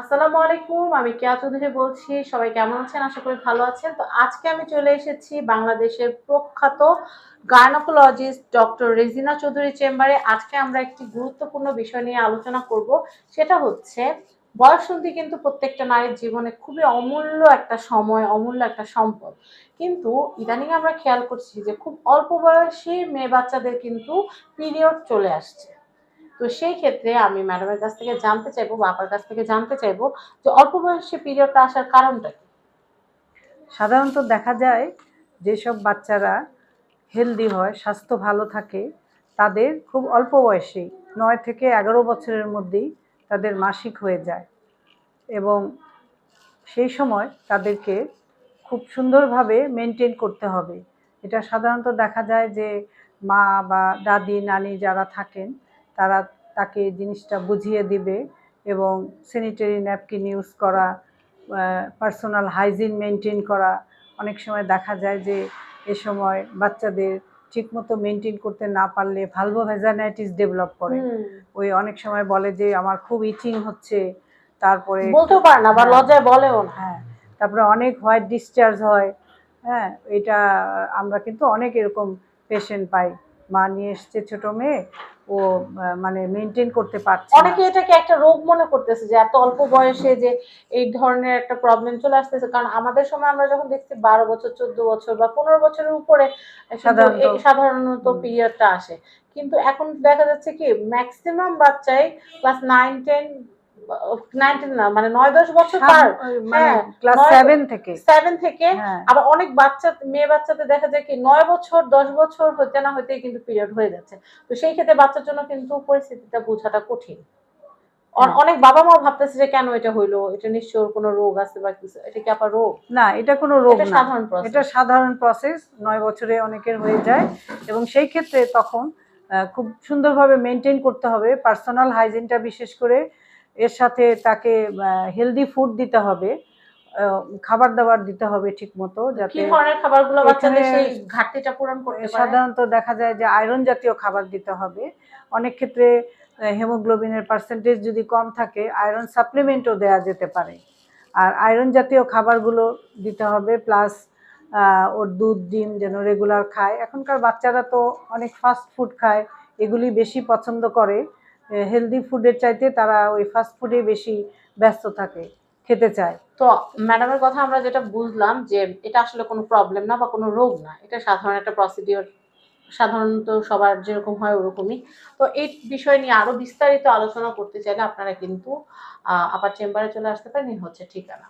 আসসালামু আলাইকুম, আমি কেয়া চৌধুরী বলছি। সবাই কেমন আছেন? আশা করি ভালো আছেন। তো আজকে আমি চলে এসেছি বাংলাদেশের প্রখ্যাত গায়নোকোলজিস্ট ডক্টর রেজিনা চৌধুরী চেম্বারে। আজকে আমরা একটি গুরুত্বপূর্ণ বিষয় নিয়ে আলোচনা করব। সেটা হচ্ছে বয়সন্ধি কিন্তু প্রত্যেকটা নারীর জীবনে খুবই অমূল্য একটা সময়, অমূল্য একটা সম্পদ। কিন্তু ইদানিং আমরা খেয়াল করছি যে খুব অল্প বয়সী মেয়ে বাচ্চাদের কিন্তু পিরিয়ড চলে আসছে। তো সেই ক্ষেত্রে আমি ম্যাডামের কাছ থেকে জানতে চাইব বা আপার কাছ থেকে জানতে চাইব যে অল্প বয়সে পিরিয়ডটা আসার কারণটা কি? সাধারণত দেখা যায় যেসব বাচ্চারা হেলদি হয়, স্বাস্থ্য ভালো থাকে, তাদের খুব অল্প বয়সেই, নয় থেকে এগারো বছরের মধ্যেই তাদের মাসিক হয়ে যায় এবং সেই সময় তাদেরকে খুব সুন্দরভাবে মেনটেন করতে হবে। এটা সাধারণত দেখা যায় যে মা বা দাদি, নানি যারা থাকেন তারা তাকে জিনিসটা বুঝিয়ে দিবে এবং স্যানিটারি ন্যাপকিন ইউজ করা পার্সোনাল হাইজিন মেনটেন করা। অনেক সময় দেখা যায় যে এ সময় বাচ্চাদের ঠিকমতো মেনটেন করতে না পারলে ভালভো ভেজানাইটিস ডেভেলপ করে ওই অনেক সময় বলে যে আমার খুব ইচিং হচ্ছে। তারপরে বলতেও পারে না বা লজ্জায় বলেও না। হ্যাঁ। তারপরে অনেক হোয়াইট ডিসচার্জ হয়। হ্যাঁ এটা আমরা কিন্তু অনেক এরকম পেশেন্ট পাই। মা নিয়ে এসছে ছোট মেয়ে ও মানে মেনটেন করতে পারছে অনেকে এটাকে একটা রোগ মনে করতেছে যে এত অল্প বয়সে যে এই ধরনের একটা প্রবলেম চলে আসতেছে। কারণ আমাদের সময় আমরা যখন দেখছি বারো বছর চোদ্দ বছর বা পনেরো বছরের উপরে সাধারণত। পিরিয়ডটা আসে। কিন্তু এখন দেখা যাচ্ছে কি ম্যাক্সিমাম বাচ্চাই ক্লাস নাইন টেন না মানে নয় দশ বছর পার। সাম- ওই মানে হ্যাঁ, ক্লাস সেভেন থেকে। সেভেন থেকে। হ্যাঁ। আবার অনেক বাচ্চা মেয়ে বাচ্চাতে দেখা যায় কি নয় বছর দশ বছর হতে না হতেই কিন্তু পিরিয়ড হয়ে যাচ্ছে। তো সেই ক্ষেত্রে বাচ্চার জন্য কিন্তু পরিস্থিতিটা বোঝাটা কঠিন। অনেক বাবা মাও ভাবতেছে যে কেন এটা হইল? এটা নিশ্চয় কোনো রোগ আছে বা কিছু এটা কি আবার রোগ? না এটা কোনো রোগ এটা না। সাধারণ process। এটা সাধারণ প্রসেস নয় বছরে অনেকের হয়ে যায়। এবং সেই ক্ষেত্রে তখন খুব সুন্দরভাবে মেনটেন করতে হবে। পার্সোনাল হাইজিনটা বিশেষ করে এর সাথে তাকে হেলদি ফুড দিতে হবে খাবার দাবার দিতে হবে ঠিক মতো যাতে খাবারগুলো বাচ্চাদের সেই ঘাটতিটা পূরণ করতে সাধারণত দেখা যায় যে আয়রন জাতীয় খাবার দিতে হবে। অনেক ক্ষেত্রে হেমোগ্লোবিনের পার্সেন্টেজ যদি কম থাকে আয়রন সাপ্লিমেন্টও দেওয়া যেতে পারে। আর আয়রন জাতীয় খাবারগুলো দিতে হবে প্লাস ওর দুধ ডিম যেন রেগুলার খায়। এখনকার বাচ্চারা তো অনেক ফাস্ট ফুড খায় এগুলি বেশি পছন্দ করে। হেলদি ফুডের চাইতে তারা ওই ফাস্ট ফুডে বেশি ব্যস্ত থাকে, খেতে চায়। তো ম্যাডামের কথা আমরা যেটা বুঝলাম যে এটা আসলে কোনো প্রবলেম না বা কোনো রোগ না, এটা সাধারণ একটা প্রসিডিওর সাধারণত সবার যেরকম হয় ওরকমই। তো এই বিষয় নিয়ে আরও বিস্তারিত আলোচনা করতে চাইলে আপনারা কিন্তু আপার চেম্বারে চলে আসতে পারেন হচ্ছে ঠিকানা।